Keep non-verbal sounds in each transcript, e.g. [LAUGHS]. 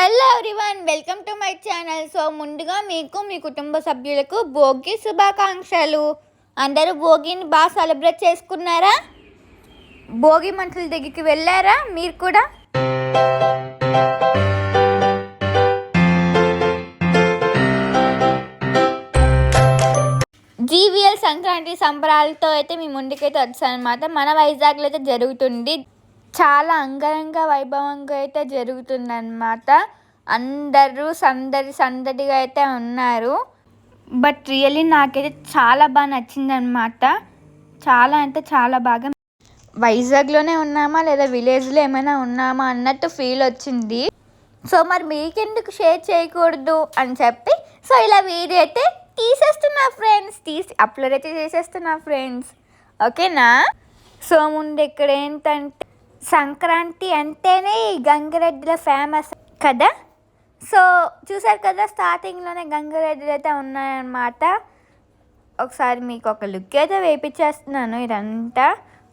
Hello everyone welcome to my channel so ముందుగా మీకు మీ కుటుంబ సభ్యులకు భోగి శుభాకాంక్షలు. అందరూ భోగిని బాగా సెలబ్రేట్ చేసుకున్నారా? భోగి మనుషుల దగ్గరికి వెళ్ళారా? మీరు కూడా? జీవీఎల్ సంక్రాంతి సంబరాలతో అయితే మీ ముందుకైతే వచ్చానమాట మన వైజాగ్లో అయితే జరుగుతుంది. చాలా అంగరంగ వైభవంగా అయితే జరుగుతుందన్నమాట. అందరూ సందడి సందడిగా అయితే ఉన్నారు. బట్ రియల్లీ నాకైతే చాలా బాగా నచ్చిందనమాట చాలా అంటే చాలా బాగా వైజాగ్లోనే ఉన్నామా లేదా విలేజ్లో ఏమైనా ఉన్నామా అన్నట్టు ఫీల్ వచ్చింది. సో మరి మీకెందుకు షేర్ చేయకూడదు అని చెప్పి సో ఇలా వీడియో అయితే తీసేస్తున్నా ఫ్రెండ్స్. తీసి అప్లోడ్ అయితే చేసేస్తున్నా ఫ్రెండ్స్. ఓకేనా? సో ముందు ఇక్కడ ఏంటంటే సంక్రాంతి అంటేనే ఈ గంగిరెడ్డిల ఫేమస్ కదా? సో చూసారు కదా స్టార్టింగ్లోనే గంగిరెడ్డిలు అయితే ఉన్నాయన్నమాట. ఒకసారి మీకు ఒక లుక్ అయితే వేయించేస్తున్నాను ఇదంతా.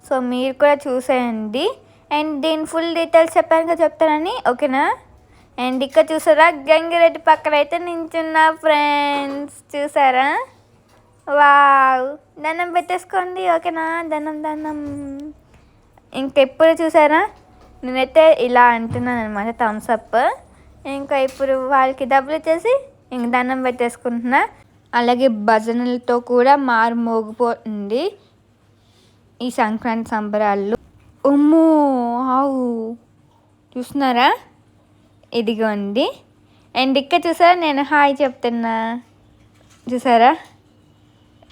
సో మీరు కూడా చూసేయండి. అండ్ దీని ఫుల్ డీటెయిల్స్ చెప్పాను కదా చెప్తానని ఓకేనా? అండ్ ఇక్కడ చూసారా గంగిరెడ్డి పక్కన అయితే నించున్నా ఫ్రెండ్స్ చూసారా? వావ్! దండం పెట్టేసుకోండి ఓకేనా? దండం దండం. ఇంకెప్పుడు చూసారా? నేనైతే ఇలా అంటున్నాను అనమాట థమ్స్ అప్ ఇంకా ఇప్పుడు వాళ్ళకి డబ్బులు ఇచ్చేసి ఇంక దండం పెట్టేసుకుంటున్నా. అలాగే భజనలతో కూడా మారు మోగిపోతుంది ఈ సంక్రాంతి సంబరాలు ఉమ్ము ఆవు. చూస్తున్నారా? ఇదిగోండి. అండ్ ఇక్కడ చూసారా నేను హాయ్ చెప్తున్నా. చూసారా?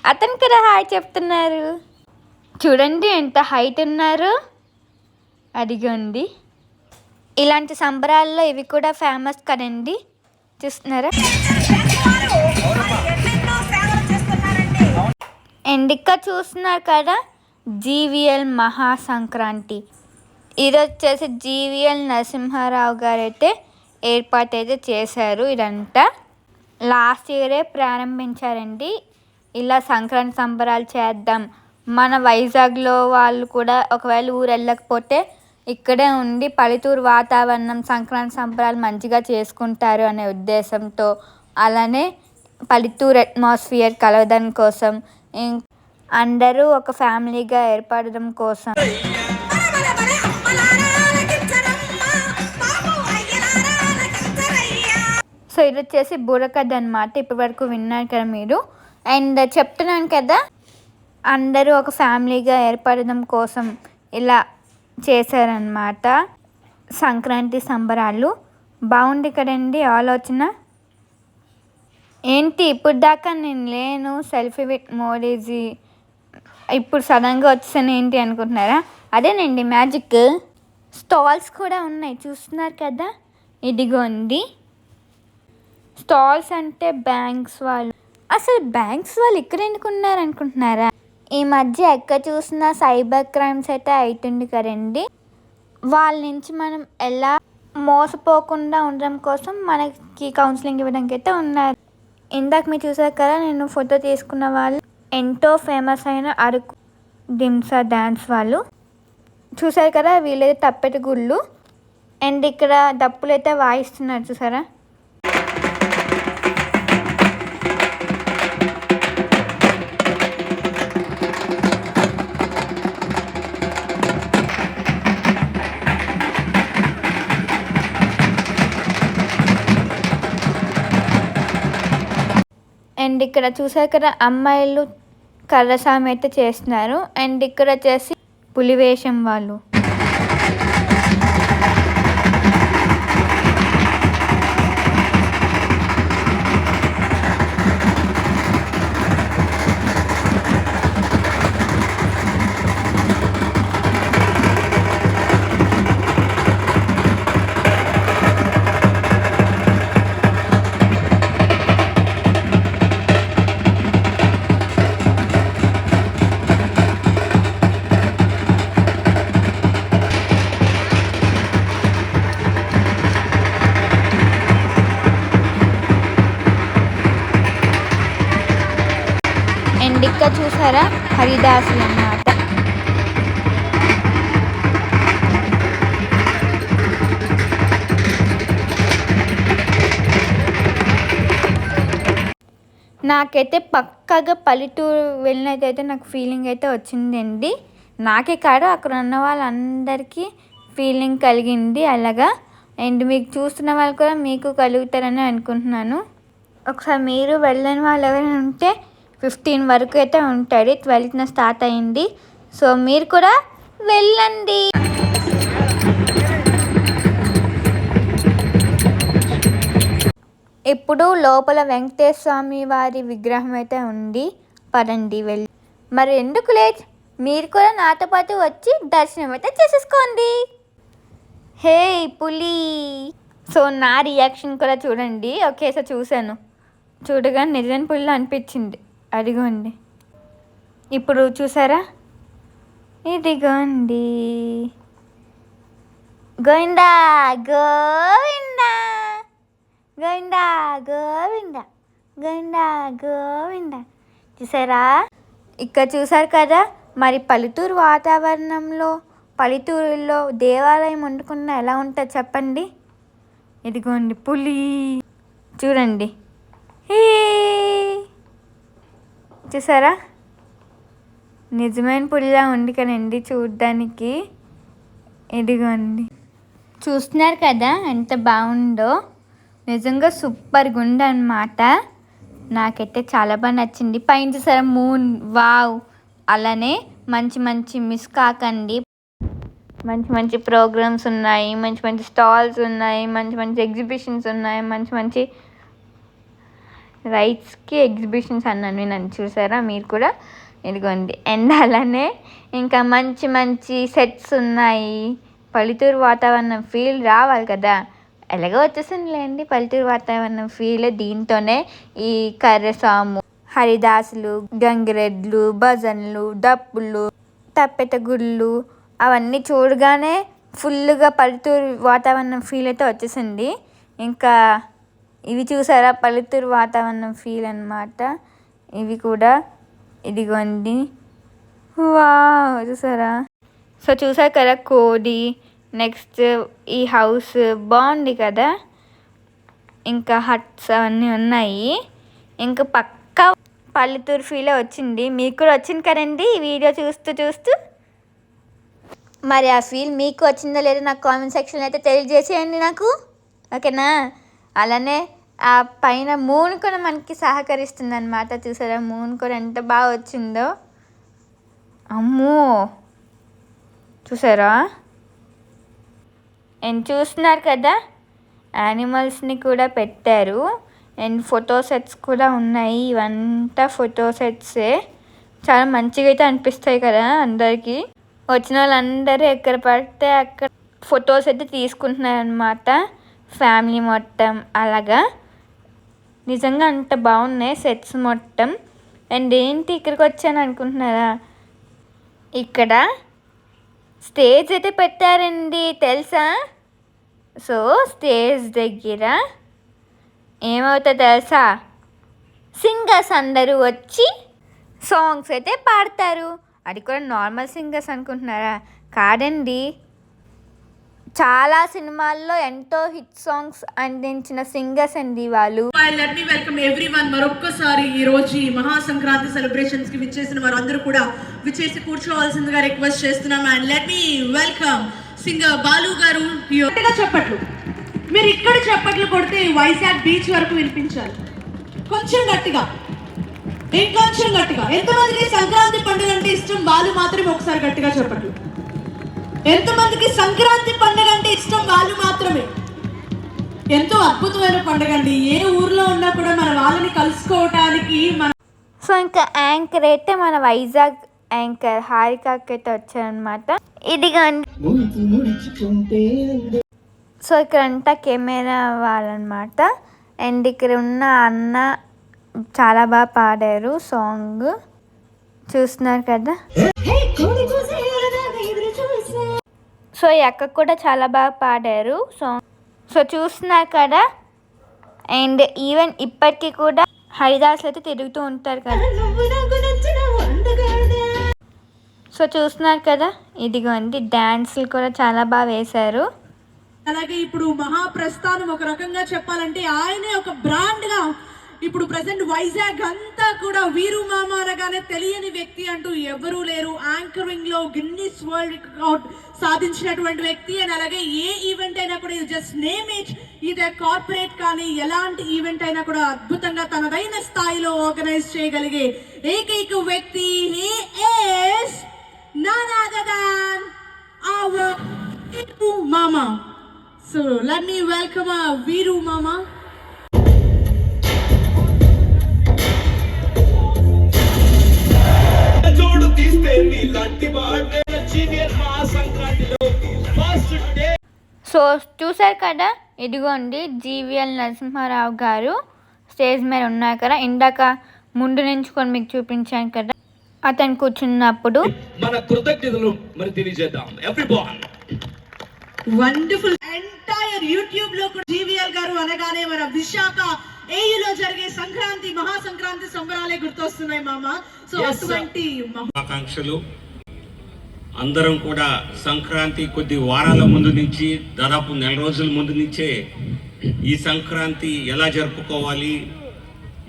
అతను కూడా హాయ్ చెప్తున్నారు. చూడండి ఎంత హైట్ ఉన్నారు. అదిగోండి. ఇలాంటి సంబరాల్లో ఇవి కూడా ఫేమస్ కదండి. చూస్తున్నారా? ఎండిక్క చూస్తున్నారు కదా? జీవిఎల్ మహా సంక్రాంతి ఇది వచ్చేసి జీవిఎల్ నరసింహారావు గారు అయితే ఏర్పాటు అయితే చేశారు ఇదంతా. లాస్ట్ ఇయరే ప్రారంభించారండి. ఇలా సంక్రాంతి సంబరాలు చేద్దాం. మన వైజాగ్లో వాళ్ళు కూడా ఒకవేళ ఊరు వెళ్ళకపోతే ఇక్కడే ఉండి పల్లెటూరు వాతావరణం సంక్రాంతి సంబరాలు మంచిగా చేసుకుంటారు అనే ఉద్దేశంతో అలానే పల్లెటూరు అట్మాస్ఫియర్ కలవడం కోసం ఇం- అందరూ ఒక ఫ్యామిలీగా ఏర్పడడం కోసం. సో ఇది వచ్చేసి బుర్రకథ అనమాట ఇప్పటి వరకు విన్నారు కదా మీరు. అండ్ చెప్తున్నాను కదా అందరూ ఒక ఫ్యామిలీగా ఏర్పడడం కోసం ఇలా చేశారనమాట సంక్రాంతి సంబరాలు. బాగుంది కదండి ఆలోచన? ఏంటి ఇప్పుడు దాకా నేను లేను సెల్ఫీ విత్ మోడీజీ ఇప్పుడు సడన్గా వచ్చాను ఏంటి అనుకుంటున్నారా? అదేనండి మ్యాజిక్. స్టాల్స్ కూడా ఉన్నాయి చూస్తున్నారు కదా? ఇదిగోండి. స్టాల్స్ అంటే బ్యాంక్స్ వాళ్ళు. అసలు బ్యాంక్స్ వాళ్ళు ఇక్కడ ఎందుకు ఉన్నారు అనుకుంటున్నారా ఈ మధ్య ఎక్కడ చూసినా సైబర్ క్రైమ్స్ అయితే అవుతుంది కదండి. వాళ్ళ నుంచి మనం ఎలా మోసపోకుండా ఉండడం కోసం మనకి కౌన్సిలింగ్ ఇవ్వడానికి అయితే ఉన్నారు. ఇందాక మీరు చూసారు కదా నేను ఫోటో తీసుకున్న వాళ్ళు ఎంతో ఫేమస్ అయిన అరకు దింసా డ్యాన్స్ వాళ్ళు. చూసారు కదా వీళ్ళైతే తప్పెటి గుళ్ళు. అండ్ ఇక్కడ డప్పులు అయితే వాయిస్తున్నారు చూసారా? అండ్ ఇక్కడ చూసారు కదా అమ్మాయిలు కర్రసామి అయితే చేస్తున్నారు. అండ్ ఇక్కడ వచ్చేసి పులివేషం వాళ్ళు. హరిదాసులు అన్నమాట నాకైతే పక్కగా పల్లెటూరు వెళ్ళినట్టయితే నాకు ఫీలింగ్ అయితే వచ్చిందండి. నాకే కాదు అక్కడ ఉన్న వాళ్ళందరికీ ఫీలింగ్ కలిగింది. అలాగా అండ్ మీకు చూస్తున్న వాళ్ళు కూడా మీకు కలుగుతారని అనుకుంటున్నాను. ఒకసారి మీరు వెళ్ళని వాళ్ళు ఎవరైనా ఉంటే ఫిఫ్టీన్ వరకు అయితే ఉంటుంది. ట్వెల్త్న స్టార్ట్ అయింది. సో మీరు కూడా వెళ్ళండి. ఇప్పుడు లోపల వెంకటేశ్వర స్వామి వారి విగ్రహం అయితే ఉంది. పదండి వెళ్ళి. మరి ఎందుకు లేట్ మీరు కూడా నాతో పాటు వచ్చి దర్శనం అయితే చేసేసుకోండి. హే పులి. సో నా రియాక్షన్ కూడా చూడండి. ఒకేసారి చూశాను. చూడగా నిజం పుల్లి అనిపించింది. అదిగోండి. ఇప్పుడు చూసారా? ఇదిగోండి. గోవిందా గోవిందా గోవిందా గోవిందా గోవిందా గోవిందా. చూసారా? ఇక్కడ చూసారు కదా మరి పల్లెటూరు వాతావరణంలో పల్లెటూరులో దేవాలయం వండుకున్న ఎలా ఉంటుంది చెప్పండి? ఇదిగోండి పులి. చూడండి. హే! చూసారా? నిజమైన పులిలా ఉంది కదండి చూడ్డానికి. ఇదిగోండి. చూస్తున్నారు కదా ఎంత బాగుందో. నిజంగా సూపర్గా ఉందన్నమాట నాకైతే చాలా బాగా నచ్చింది. పైన చూసారా మూన్ వావ్. అలానే మంచి మంచి మిస్ కాకండి. మంచి మంచి ప్రోగ్రామ్స్ ఉన్నాయి. మంచి మంచి స్టాల్స్ ఉన్నాయి. మంచి మంచి ఎగ్జిబిషన్స్ ఉన్నాయి. మంచి మంచి రైట్స్కి ఎగ్జిబిషన్స్ అన్నాను నేను చూసారా? మీరు కూడా ఇదిగోండి అండ్ అలానే ఇంకా మంచి మంచి సెట్స్ ఉన్నాయి. పల్లెటూరు వాతావరణం ఫీల్ రావాలి కదా. ఎలాగో వచ్చేసిందిలేండి పల్లెటూరు వాతావరణం ఫీల్ దీంతోనే ఈ కర్రసాము హరిదాసులు గంగిరెడ్లు భజన్లు డప్పులు తప్పెట గుళ్ళు అవన్నీ చూడగానే ఫుల్గా పల్లెటూరు వాతావరణం ఫీల్ అయితే వచ్చేసింది. ఇంకా ఇవి చూసారా? పల్లెటూరు వాతావరణం ఫీల్ అనమాట ఇవి కూడా ఇదిగోండి. వా చూసారా? సో చూసారు కదా కోడి నెక్స్ట్ ఈ హౌస్ బాగుంది కదా? ఇంకా హట్స్ అవన్నీ ఉన్నాయి. ఇంకా పక్క పల్లెటూరు ఫీలే వచ్చింది. మీకు కూడా వచ్చింది కదండి ఈ వీడియో చూస్తూ చూస్తూ. మరి ఆ ఫీల్ మీకు వచ్చిందో లేదో నాకు కామెంట్ సెక్షన్లో అయితే తెలియజేసేయండి నాకు. ఓకేనా అలానే ఆ పైన మూన్ కూడా మనకి సహకరిస్తుంది అనమాట చూసారా? మూన్ కూడా ఎంత బాగా వచ్చిందో. అమ్మో! చూసారా? అండ్ చూస్తున్నారు కదా? యానిమల్స్ని కూడా పెట్టారు. అండ్ ఫోటో సెట్స్ కూడా ఉన్నాయి. ఇవంతా ఫోటో సెట్సే చాలా మంచిగా అయితే అనిపిస్తాయి కదా అందరికీ. వచ్చిన వాళ్ళందరూ ఎక్కడ పడితే అక్కడ ఫొటోస్ అయితే తీసుకుంటున్నారు అనమాట ఫ్యామిలీ మొత్తం అలాగా. నిజంగా అంత బాగున్నాయి సెట్స్ మొత్తం. అండ్ ఏంటి ఇక్కడికి వచ్చాను అనుకుంటున్నారా? ఇక్కడ స్టేజ్ అయితే పెట్టారండి తెలుసా? సో స్టేజ్ దగ్గర ఏమవుతుందో తెలుసా? సింగర్స్ అందరూ వచ్చి సాంగ్స్ అయితే పాడతారు. అది కూడా నార్మల్ సింగర్స్ అనుకుంటున్నారా? కాదండి. చాలా సినిమాల్లో ఎంతో హిట్ సాంగ్స్ అందించిన సింగర్స్ అండి వాళ్ళు. లెట్ మీ వెల్కమ్ ఎవ్రీవన్ మరొక్కసారి ఈ రోజు ఈ మహా సంక్రాంతి సెలబ్రేషన్స్కి విచ్చేసిన వారందరూ కూడా విచ్చేసి కూర్చోవాల్సిందిగా రిక్వెస్ట్ చేస్తున్నాం. And let me welcome singer Balu గారు. చెప్పట్లు. మీరు ఇక్కడ చెప్పట్లు కొడితే వైజాగ్ బీచ్ వరకు వినిపించాలి. కొంచెం గట్టిగా. ఇంకొంచెం గట్టిగా. ఎంతమందికి సంక్రాంతి పండుగ అంటే ఇష్టం? బాలు మాత్రమే ఒకసారి గట్టిగా చెప్పట్లు. ఎంతమందికి సంక్రాంతి పండుగ అంటే ఇష్టం వాళ్ళు మాత్రమే. ఎంతో అద్భుతమైన పండుగ అండి. ఏ ఊర్లో ఉన్నా కూడా మన వాళ్ళని కలుసుకోవటానికి మన సో ఇంకా యాంకర్ అయితే మన వైజాగ్ యాంకర్ హారికాకి అయితే వచ్చారనమాట ఇదిగోండి ముడుచుకుంటే సో ఇక్కడ అంతా కెమెరా వాళ్ళనమాట అండ్ ఇక్కడ ఉన్న అన్న చాలా బాగా పాడారు సాంగ్. చూస్తున్నారు కదా? సో ఈ అక్క కూడా చాలా బాగా పాడారు. సో సో చూస్తున్నారు కదా అండ్ ఈవెన్ ఇప్పటికీ కూడా హరిదాసులు అయితే తిరుగుతూ ఉంటారు కదా. సో చూస్తున్నారు కదా ఇదిగోండి డ్యాన్స్లు కూడా చాలా బాగా వేశారు. అలాగే ఇప్పుడు మహాప్రస్థానం ఒక రకంగా చెప్పాలంటే ఆయనే ఒక బ్రాండ్గా ఇప్పుడు ప్రజెంట్ వైజాగ్ అంతా కూడా వీరు మామ అనగానే తెలియని వ్యక్తి అంటూ ఎవరూ లేరు యాంకరింగ్లో గిన్నిస్ వరల్డ్ రికార్డ్ సాధించినటువంటి వ్యక్తి అని అలాగే ఏ ఈవెంట్ అయినా కూడా జస్ట్ నేమ్ ఇట్ ఇదే కార్పొరేట్ కానీ ఎలాంటి ఈవెంట్ అయినా కూడా అద్భుతంగా తనదైన స్థాయిలో ఆర్గనైజ్ చేయగలిగే ఏకైక వ్యక్తి he is none other than our Viru Mama. So let me welcome our Viru Mama. So చూసారు కదా? ఇదిగోండి జీవీఎల్ నరసింహారావు గారు స్టేజ్ మీద ఉన్నారు కదా? ఇందాక ముందు నుంచుకొని మీకు చూపించాను కదా? అతను కూర్చున్నప్పుడు మన కృతజ్ఞతలు మరి తెలియజేద్దాం. ఎవ్రీబాన్ వండర్ఫుల్ ఎంటైర్ యూట్యూబ్లో కూడా జీవీఎల్ గారు అనగానే మన విశాఖ ఏయులో జరిగే సంక్రాంతి మహా సంక్రాంతి సంబరాలే గుర్తొస్తున్నాయి మామ. సో. అటువంటి శుభాకాంక్షలు అందరం కూడా సంక్రాంతి కొద్ది వారాల ముందు నుంచి దాదాపు నెల రోజుల ముందు నుంచే ఈ సంక్రాంతి ఎలా జరుపుకోవాలి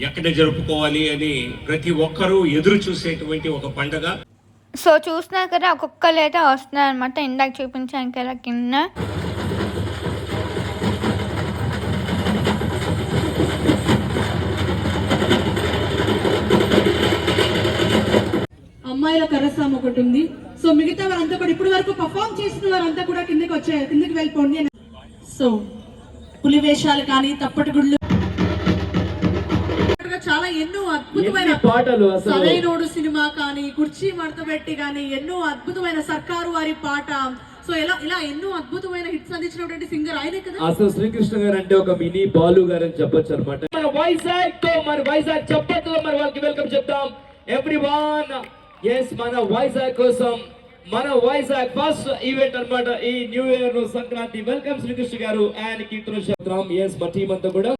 ఎక్కడ జరుపుకోవాలి అని ప్రతి ఒక్కరూ ఎదురు చూసేటువంటి ఒక పండగ. సో చూస్తున్నారు కదా ఒక్కొక్కరు అయితే వస్తున్నారు అనమాట ఇందాక చూపించాను కదా కింద. అమ్మాయిల కరసాం ఒకటి ఉంది. సో మిగతా వారంతా కూడా ఇప్పటి వరకు పర్ఫామ్ చేసిన వారంతా కూడా కిందకి వచ్చే కిందకి వెళ్ళిపోండి సో పులి వేషాలు కానీ తప్పటి గుళ్ళు. చాలా ఎన్నో అద్భుతమైన పాటలు. సరైనోడు సినిమా కానీ కుర్చీ మడతబెట్టి కానీ ఎన్నో అద్భుతమైన సర్కారు వారి పాట. సో ఇలా ఇలా ఎన్నో అద్భుతమైన హిట్స్ అందించినటువంటి సింగర్ ఆయనే కదా? అసలు శ్రీకృష్ణ గారు అంటే ఒక మినీ బాలు గారు అని చెప్పొచ్చు అనమాట మన వైజాగ్తో మన వైజాగ్ చప్పట్లో మరి వాళ్ళకి వెల్కమ్ చెప్తాం. ఎవ్రీవన్ ఎస్ మన వైజాగ్ కోసం మన వైజాగ్ ఫస్ట్ ఈవెంట్ అన్నమాట ఈ new year Sankranti welcome Srikrishna గారు అండ్ కీర్తన శబ్దం ఎస్ మా టీం అంతా కూడా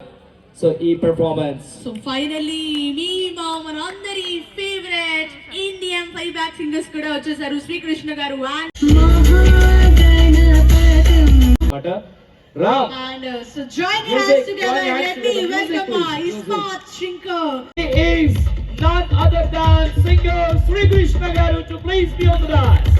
సో ఈ పెర్ఫార్మెన్స్ సో ఫైనల్లీ మీ మా మనందరి favourite Indian five back singers కూడా వచ్చేసారు శ్రీకృష్ణ గారు and uh, is none other than singer Sri Krishna garu to please be on the dance.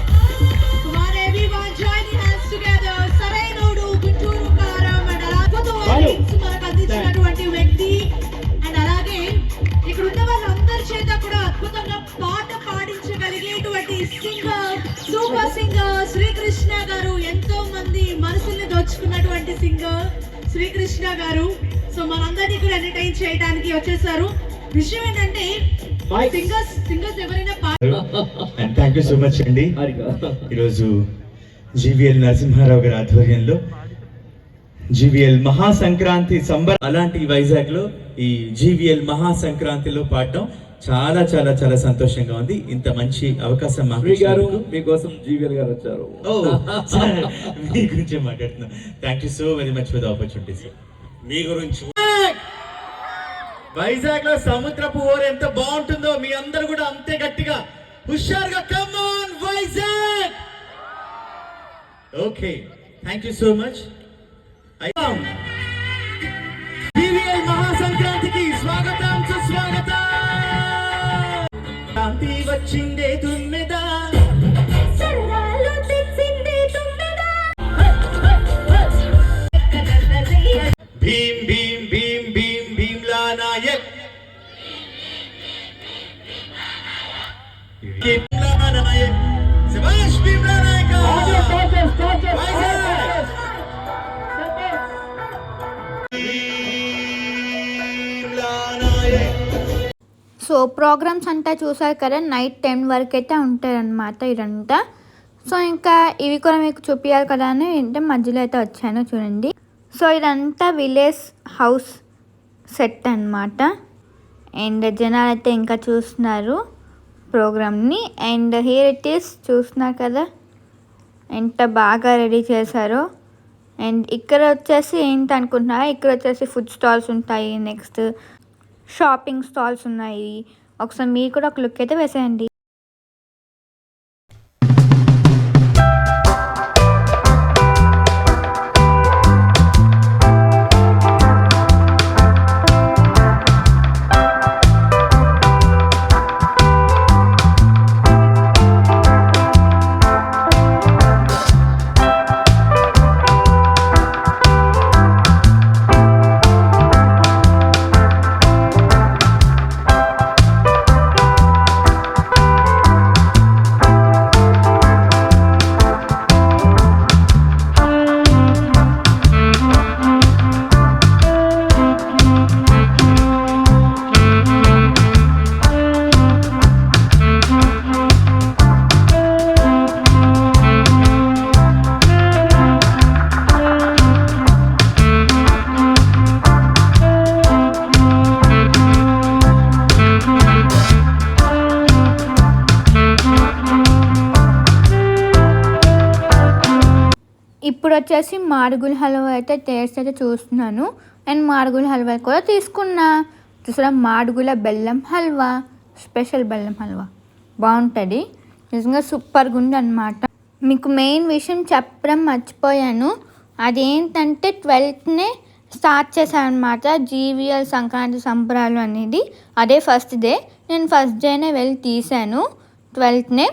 Super singer Srikrishna గారు. ఎంతో మంది మనసుల్ని దోచుకున్నటువంటి సింగర్ శ్రీకృష్ణ గారు. సో మనందరినీ కూడా ఎంటర్టైన్ చేయడానికి వచ్చేసారు. విషయం ఏంటంటే. సింగర్స్ సింగర్స్ ఎవరైనా పాట and thank you so much అండి ఈరోజు జీవీఎల్ నరసింహారావు గారి ఆధ్వర్యంలో జీవీఎల్ మహా సంక్రాంతి సంబర అలాంటి వైజాగ్లో ఈ జీవీఎల్ మహా సంక్రాంతిలో పాడటం చాలా చాలా చాలా సంతోషంగా ఉంది. ఇంత మంచి అవకాశం మాకు గారు. మీకోసం జీవీఎల్ గారు వచ్చారు. ఓ సార్, [LAUGHS] మీ గురించే మాట్లాడుతున్నా. Thank you so very much for the opportunity sir మీ గురించి వైజాగ్లో సముద్రపు ఓరు ఎంత బాగుంటుందో మీ అందరూ కూడా అంతే గట్టిగా హుషారుగా come on Vizag! Okay thank you so much మహాసంక్రాంతికి స్వాగతం సుస్వాగతం. వచ్చిందే తుమ్మెదా భీమ్ ప్రోగ్రామ్స్ అంతా చూసారు కదా నైట్ టెన్ వరకు అయితే ఉంటారనమాట ఇదంతా. సో ఇంకా ఇవి కూడా మీకు చూపించాలి కదా అని ఏంటంటే మధ్యలో అయితే వచ్చాను చూడండి. సో ఇదంతా విలేజ్ హౌస్ సెట్ అన్నమాట. అండ్ జనాలు అయితే ఇంకా చూస్తున్నారు ప్రోగ్రామ్ని. అండ్ హియర్ ఇట్ ఈస్ చూస్తున్నారు కదా ఎంత బాగా రెడీ చేశారో. అండ్ ఇక్కడ వచ్చేసి ఏంటి అనుకుంటున్నారా ఇక్కడ వచ్చేసి ఫుడ్ స్టాల్స్ ఉంటాయి నెక్స్ట్ షాపింగ్ స్టాల్స్ ఉన్నాయి. ఒకసారి మీరు కూడా ఒక లుక్ అయితే వేసేయండి. వచ్చేసి మాడుగుల హల్వా అయితే టేస్ట్ అయితే చూస్తున్నాను. అండ్ మాడుగుల హల్వా కూడా తీసుకున్నా. చూసారా? మాడుగుల బెల్లం హల్వా. స్పెషల్ బెల్లం హల్వా. బాగుంటుంది నిజంగా సూపర్గా ఉంది అనమాట మీకు మెయిన్ విషయం చెప్పడం మర్చిపోయాను. అదేంటంటే ట్వెల్త్నే స్టార్ట్ చేశాను అనమాట జీవిఎల్ సంక్రాంతి సంబరాలు అనేది. అదే ఫస్ట్ డే. నేను ఫస్ట్ డేనే వెళ్ళి తీశాను. ట్వెల్త్నే.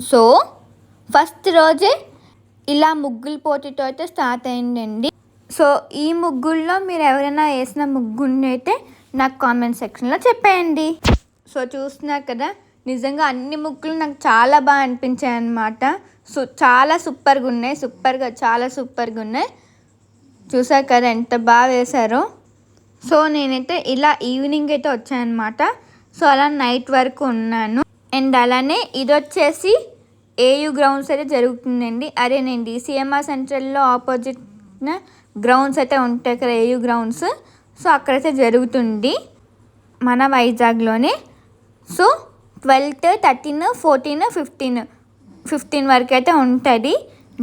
సో ఫస్ట్ రోజే ఇలా ముగ్గుల పోటీతో అయితే స్టార్ట్ అయిందండి. సో ఈ ముగ్గుల్లో మీరు ఎవరైనా వేసిన ముగ్గుని అయితే నాకు కామెంట్ సెక్షన్లో చెప్పేయండి. సో చూస్తున్నారు కదా నిజంగా అన్ని ముగ్గులు నాకు చాలా బాగా అనిపించాయి అనమాట సో చాలా సూపర్గా ఉన్నాయి సూపర్గా చాలా సూపర్గా ఉన్నాయి. చూసారు కదా ఎంత బాగా వేశారో. సో నేనైతే ఇలా ఈవినింగ్ అయితే వచ్చానమాట సో అలా నైట్ వరకు ఉన్నాను. అండ్ అలానే ఇది వచ్చేసి ఏయూ గ్రౌండ్స్ అయితే జరుగుతుందండి. అరేనండి సిఎంఆర్ సెంట్రల్లో ఆపోజిట్ గ్రౌండ్స్ అయితే ఉంటాయి కదా ఏయూ గ్రౌండ్స్ సో అక్కడైతే జరుగుతుంది. మన వైజాగ్లోనే. So twelfth thirteen fourteen fifteen fifteen వరకు అయితే ఉంటుంది.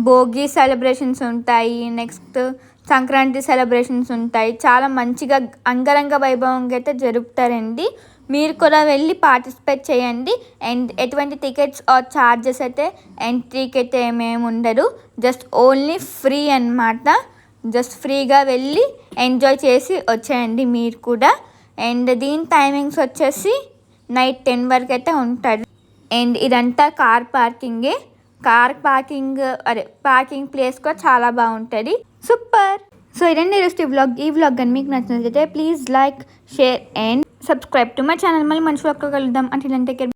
భోగి సెలబ్రేషన్స్ ఉంటాయి. నెక్స్ట్ సంక్రాంతి సెలబ్రేషన్స్ ఉంటాయి. చాలా మంచిగా అంగరంగ వైభవంగా అయితే జరుపుతారండి. మీరు కూడా వెళ్ళి పార్టిసిపేట్ చేయండి. అండ్ ఎటువంటి టికెట్స్ ఆర్ ఛార్జెస్ అయితే ఎంట్రీకి అయితే ఏమేమి ఉండదు. జస్ట్ ఓన్లీ ఫ్రీ అన్నమాట. జస్ట్ ఫ్రీగా వెళ్ళి ఎంజాయ్ చేసి వచ్చేయండి మీరు కూడా. అండ్ దీని టైమింగ్స్ వచ్చేసి నైట్ టెన్ వరకు అయితే ఉంటుంది అండ్ ఇదంతా కార్ పార్కింగే కార్ పార్కింగ్ అదే పార్కింగ్ ప్లేస్ కూడా చాలా బాగుంటుంది. సూపర్ సో ఇదండి ఈరోజు వ్లాగ్ ఈ వ్లాగ్ కానీ మీకు నచ్చినట్లయితే please like share and subscribe to my channel మళ్ళీ మంచి వ్లాగ్ కలుద్దాం. అంటే